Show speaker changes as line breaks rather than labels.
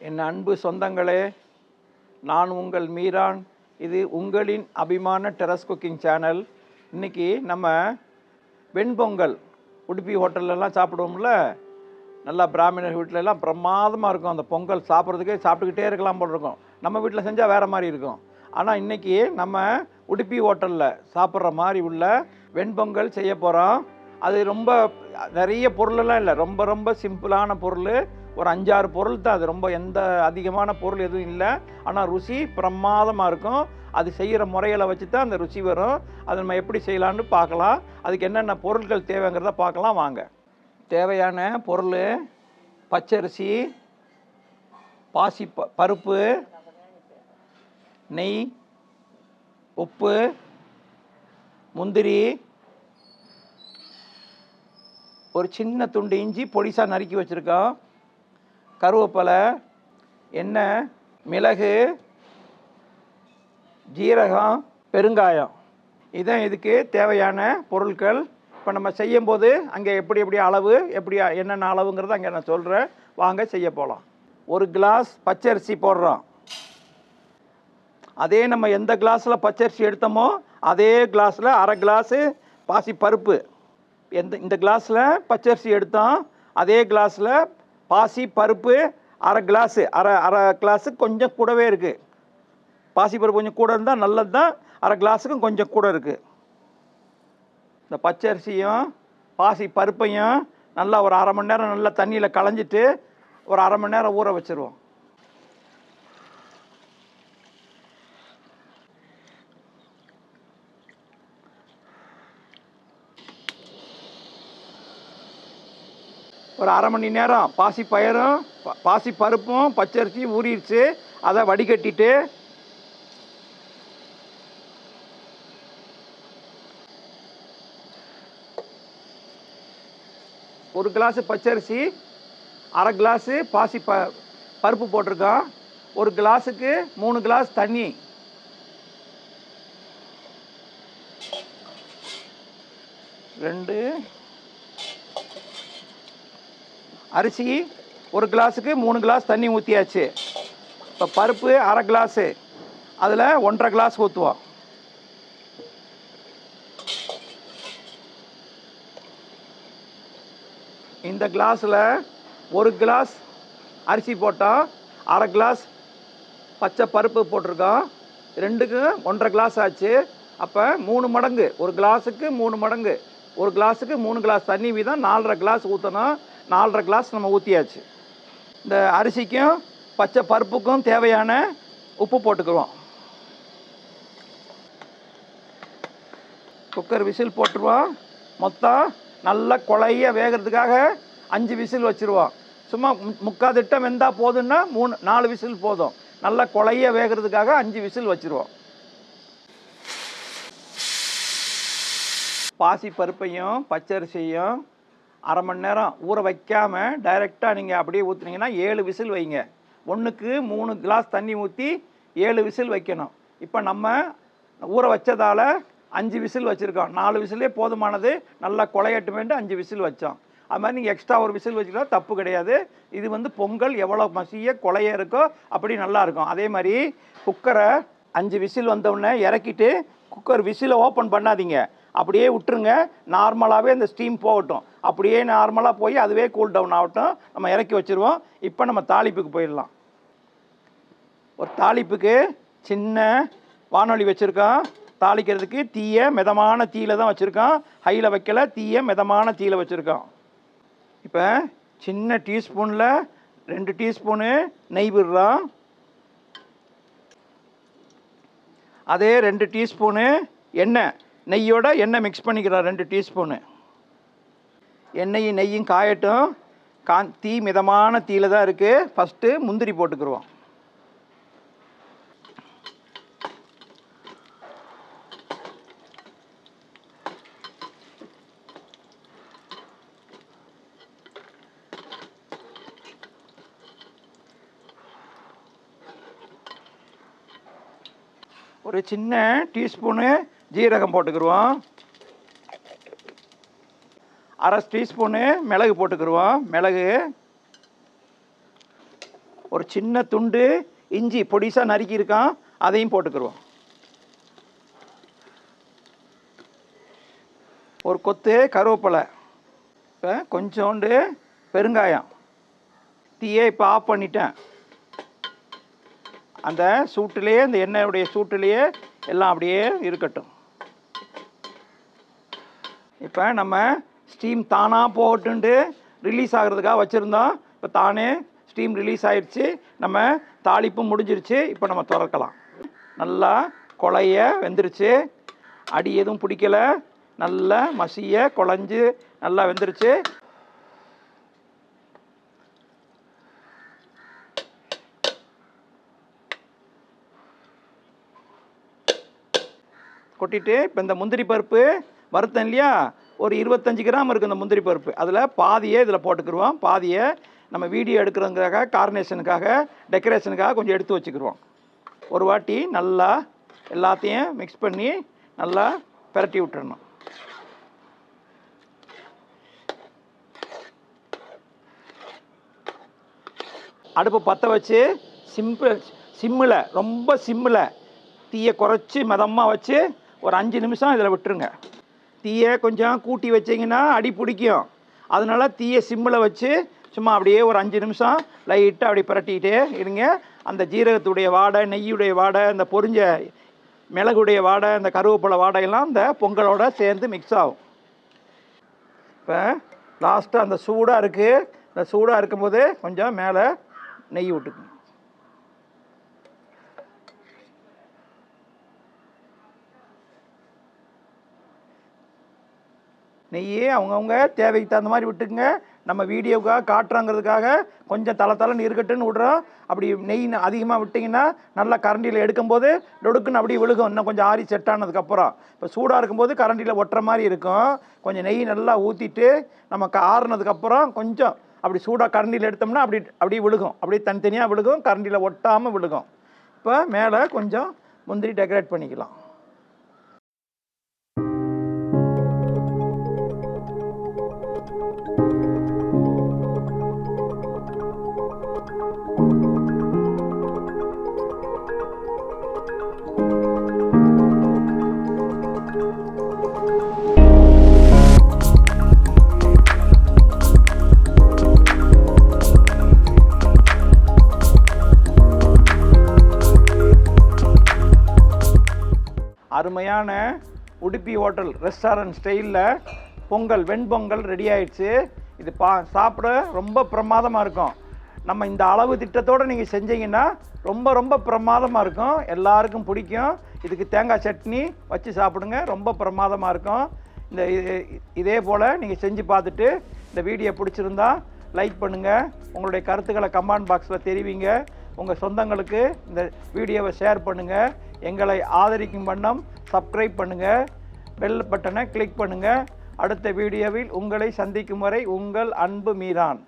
என் அன்பு சொந்தங்களே நான் உங்கள் மீரான். இது உங்களின் அபிமான டெரஸ் குக்கிங் சேனல். இன்றைக்கி நம்ம வெண்பொங்கல் உடுப்பி ஹோட்டல்லலாம் சாப்பிடுவோம்ல? நல்லா பிராமணர் வீட்டிலலாம் பிரமாதமாக இருக்கும். அந்த பொங்கல் சாப்பிட்றதுக்கே சாப்பிட்டுக்கிட்டே இருக்கலாம் போல் இருக்கும். நம்ம வீட்டில் செஞ்சால் வேறு மாதிரி இருக்கும். ஆனால் இன்றைக்கி நம்ம உடுப்பி ஹோட்டலில் சாப்பிட்ற மாதிரி உள்ள வெண்பொங்கல் செய்ய போகிறோம் அது ரொம்ப நிறைய பொருளெல்லாம் இல்லை. ரொம்ப ரொம்ப சிம்பிளான பொருள். ஒரு அஞ்சாறு பொருள் தான். அது ரொம்ப எந்த அதிகமான பொருள் எதுவும் இல்லை. ஆனால் ருசி பிரமாதமாக இருக்கும். அது செய்கிற முறையில் வச்சு தான் அந்த ருசி வரும். அதை நம்ம எப்படி செய்யலான்னு பார்க்கலாம். அதுக்கு என்னென்ன பொருட்கள் தேவைங்கிறத பார்க்கலாம். வாங்க. தேவையான பொருள் பச்சரிசி பாசி ப- பருப்பு நெய் உப்பு முந்திரி ஒரு சின்ன துண்டு இஞ்சி பொடிசாக நறுக்கி வச்சுருக்கோம். கருவேப்பிலை எண்ணெய் மிளகு ஜீரகம் பெருங்காயம். இதான் இதுக்கு தேவையான பொருட்கள். இப்போ நம்ம செய்யும்போது அங்கே எப்படி எப்படி அளவு எப்படி என்னென்ன அளவுங்கிறத அங்கே நான் சொல்கிறேன் வாங்க செய்ய போகலாம் ஒரு கிளாஸ் பச்சரிசி போடுறோம். அதே நம்ம எந்த கிளாஸில் பச்சரிசி எடுத்தோமோ அதே கிளாஸில் அரை கிளாஸு பாசி பருப்பு எந்த இந்த கிளாஸில் பச்சரிசி எடுத்தோம் அதே கிளாஸில் பாசி பருப்பு அரை கிளாஸு. அரை அரை கிளாஸு கொஞ்சம் கூடவே இருக்குது பாசி பருப்பு கொஞ்சம் கூட இருந்தால் நல்லது தான் அரை கிளாஸுக்கும் கொஞ்சம் கூட இருக்குது இந்த பச்சரிசியும் பாசி பருப்பையும் நல்லா ஒரு அரை மணி நேரம் நல்லா தண்ணியில் களைஞ்சிட்டு ஒரு அரை மணி நேரம் ஊற வச்சுருவோம். ஒரு அரை மணி நேரம் பாசி பயிரும் ப- பாசி பருப்பும் பச்சரிசியும் ஊறிடுச்சு. அதை வடிகட்டிட்டு ஒரு கிளாஸ் பச்சரிசி அரை கிளாஸு பாசி ப பருப்பு போட்டிருக்கோம். ஒரு கிளாஸுக்கு மூணு கிளாஸ் தண்ணி. ரெண்டு அரிசி ஒரு கிளாஸுக்கு மூணு கிளாஸ் தண்ணி ஊற்றியாச்சு இப்போ பருப்பு அரை கிளாஸு. அதில் ஒன்றரை கிளாஸ் ஊற்றுவோம் இந்த கிளாஸில் ஒரு கிளாஸ் அரிசி போட்டோம். அரை கிளாஸ் பச்சை பருப்பு போட்டிருக்கோம். ரெண்டுக்கும் ஒன்றரை கிளாஸ் ஆச்சு. அப்போ மூணு மடங்கு. ஒரு கிளாஸுக்கு மூணு மடங்கு. ஒரு கிளாஸுக்கு மூணு கிளாஸ் தண்ணி வீதம் நாலரை கிளாஸ் ஊற்றணும் நாலரை கிளாஸ் நம்ம ஊற்றியாச்சு இந்த அரிசிக்கும் பச்சை பருப்புக்கும் தேவையான உப்பு போட்டுக்குவோம். குக்கர் விசில் போட்டுருவோம். மொத்தம் நல்லா கொலைய வேகிறதுக்காக அஞ்சு விசில் வச்சுருவோம். சும்மா மு- திட்டம் வெந்தால் போதுன்னா மூணு நாலு விசில் போதும். நல்லா கொலைய வேகிறதுக்காக அஞ்சு விசில் வச்சுருவோம். பாசி பருப்பையும் பச்சரிசியும் அரை மணி நேரம் ஊற வைக்காம டைரெக்டாக நீங்கள் அப்படியே ஊற்றுனீங்கன்னா ஏழு விசில் வைங்க. ஒன்றுக்கு மூணு கிளாஸ் தண்ணி ஊற்றி ஏழு விசில் வைக்கணும். இப்போ நம்ம ஊற வச்சதால அஞ்சு விசில் வச்சுருக்கோம். நாலு விசிலே போதுமானது. நல்லா கொலையட்டுமேட்டு அஞ்சு விசில் வச்சோம். அது மாதிரி நீங்கள் எக்ஸ்ட்ரா ஒரு விசில் வச்சுக்கலாம் தப்பு கிடையாது. இது வந்து பொங்கல் எவ்வளோ மசிய கொலைய இருக்கோ அப்படி நல்லாயிருக்கும் அதே மாதிரி குக்கரை அஞ்சு விசில் வந்தவுடனே இறக்கிட்டு குக்கர் விசிலை ஓப்பன் பண்ணாதீங்க. அப்படியே விட்டுருங்க. நார்மலாகவே அந்த ஸ்டீம் போகட்டும். அப்படியே நார்மலாக போய் அதுவே கூல் டவுன் ஆகட்டும். நம்ம இறக்கி வச்சுருவோம். இப்போ நம்ம தாளிப்புக்கு போயிடலாம். ஒரு தாளிப்புக்கு சின்ன வானொலி வச்சுருக்கோம். தாளிக்கிறதுக்கு தீயை மிதமான தீயில தான் வச்சுருக்கோம். ஹையில் வைக்கல தீயை மிதமான தீயில வச்சுருக்கோம். இப்போ சின்ன டீஸ்பூனில் ரெண்டு டீஸ்பூனு நெய் விடுறோம். அதே ரெண்டு டீஸ்பூனு எண்ணெய். நெய்யோட எண்ணெய் மிக்ஸ் பண்ணிக்கிறோம். ரெண்டு டீஸ்பூனு. எண்ணெயும் நெய்யும் காயட்டும். கா தீ மிதமான தீயில தான் இருக்குது ஃபஸ்ட்டு முந்திரி போட்டுக்கிருவோம். ஒரு சின்ன டீஸ்பூனு ஜீரகம் போட்டுக்கிருவோம். அரை டீஸ்பூனு மிளகு போட்டுக்கிருவோம். மிளகு. ஒரு சின்ன துண்டு இஞ்சி பொடிசாக நறுக்கியிருக்கான் அதையும் போட்டுக்கிருவோம். ஒரு கொத்து கருவேப்பிலை. இப்போ கொஞ்சோண்டு பெருங்காயம். தீயை இப்போ ஆஃப் பண்ணிட்டேன். அந்த சூட்டிலேயே இந்த எண்ணெயுடைய சூட்டிலேயே எல்லாம் அப்படியே இருக்கட்டும். இப்போ நம்ம ஸ்டீம் தானாக போட்டுண்டு ரிலீஸ் ஆகிறதுக்காக வச்சுருந்தோம். இப்போ தானே ஸ்டீம் ரிலீஸ் ஆயிடுச்சு. நம்ம தாளிப்பும் முடிஞ்சிருச்சு. இப்போ நம்ம திறக்கலாம். நல்லா கொலைய வெந்துருச்சு. அடி எதுவும் பிடிக்கல. நல்லா மசிய குழஞ்சு நல்லா வெந்துருச்சு. கொட்டிட்டு இப்போ இந்த முந்திரி பருப்பு வருத்தம் இல்லையா? ஒரு இருபத்தஞ்சி கிராம் இருக்குது இந்த முந்திரி பருப்பு. அதில் பாதியே இதில் போட்டுக்கிருவோம். பாதியை நம்ம வீடியோ எடுக்கிறதுக்காக கார்னேஷனுக்காக டெக்கரேஷனுக்காக கொஞ்சம் எடுத்து வச்சுக்கிடுவோம் ஒரு வாட்டி நல்லா எல்லாத்தையும் மிக்ஸ் பண்ணி நல்லா பிரட்டி விட்டுறணும். அடுப்பு பற்ற வச்சு சிம்பிள் சிம்மில் ரொம்ப சிம்மில் தீயை குறைச்சி மிதமாக வச்சு ஒரு அஞ்சு நிமிஷம் இதில் விட்டுருங்க. தீயை கொஞ்சம் கூட்டி வச்சிங்கன்னா அடி பிடிக்கும். அதனால தீயை சிம்மில் வச்சு சும்மா அப்படியே ஒரு அஞ்சு நிமிஷம் லைட்டாக அப்படி பிரட்டிக்கிட்டே இருங்க. அந்த ஜீரகத்துடைய வாடை நெய்யுடைய வாடை இந்த பொரிஞ்ச மிளகுடைய வாடை இந்த கருவேப்பிலை வாடையெல்லாம் இந்த பொங்கலோட சேர்ந்து மிக்ஸ் ஆகும். இப்போ லாஸ்ட்டாக அந்த சூடாக இருக்குது இந்த சூடாக இருக்கும்போது கொஞ்சம் மேலே நெய் விட்டுக்கணும் நெய்யே அவங்கவுங்க தேவைக்கு தகுந்த மாதிரி விட்டுக்குங்க. நம்ம வீடியோவுக்காக காட்டுறாங்கிறதுக்காக கொஞ்சம் தலை தலைன்னு இருக்கட்டுன்னு விட்றோம். அப்படி நெய் அதிகமாக விட்டிங்கன்னா நல்லா கரண்டியில் எடுக்கும்போது டொடுக்குன்னு அப்படியே விழுகும். இன்னும் கொஞ்சம் ஆறி செட் ஆனதுக்கப்புறம் இப்போ சூடாக இருக்கும்போது கரண்டியில் ஒட்டுற மாதிரி இருக்கும். கொஞ்சம் நெய் நல்லா ஊற்றிட்டு நமக்கு ஆறுனதுக்கப்புறம் கொஞ்சம் அப்படி சூடாக கரண்டியில் எடுத்தோம்னா அப்படி அப்படியே விழுகும். அப்படியே தனித்தனியாக விழுகும். கரண்டியில் ஒட்டாமல் விழுகும். இப்போ மேலே கொஞ்சம் முந்திரி டெக்கரேட் பண்ணிக்கலாம். அருமையான உடுப்பி ஹோட்டல் ரெஸ்டாரண்ட் ஸ்டைலில் பொங்கல் வெண்பொங்கல் ரெடி ஆயிடுச்சு. இது பா சாப்பிட ரொம்ப பிரமாதமாக இருக்கும். நம்ம இந்த அளவு திட்டத்தோடு நீங்கள் செஞ்சீங்கன்னா ரொம்ப ரொம்ப பிரமாதமாக இருக்கும். எல்லாருக்கும் பிடிக்கும். இதுக்கு தேங்காய் சட்னி வச்சு சாப்பிடுங்க ரொம்ப பிரமாதமாக இருக்கும். இந்த இது- இதே போல் நீங்கள் செஞ்சு பார்த்துட்டு இந்த வீடியோ பிடிச்சிருந்தா லைக் பண்ணுங்கள் உங்களுடைய கருத்துக்களை கமெண்ட் பாக்ஸில் தெரிவிங்க. உங்கள் சொந்தங்களுக்கு இந்த வீடியோவை ஷேர் பண்ணுங்கள் எங்களை ஆதரிக்கும் வண்ணம் சப்ஸ்கிரைப் பண்ணுங்கள் பெல் பட்டனை கிளிக் பண்ணுங்கள் அடுத்த வீடியோவில் உங்களை சந்திக்கும் வரை உங்கள் அன்பு மீரான்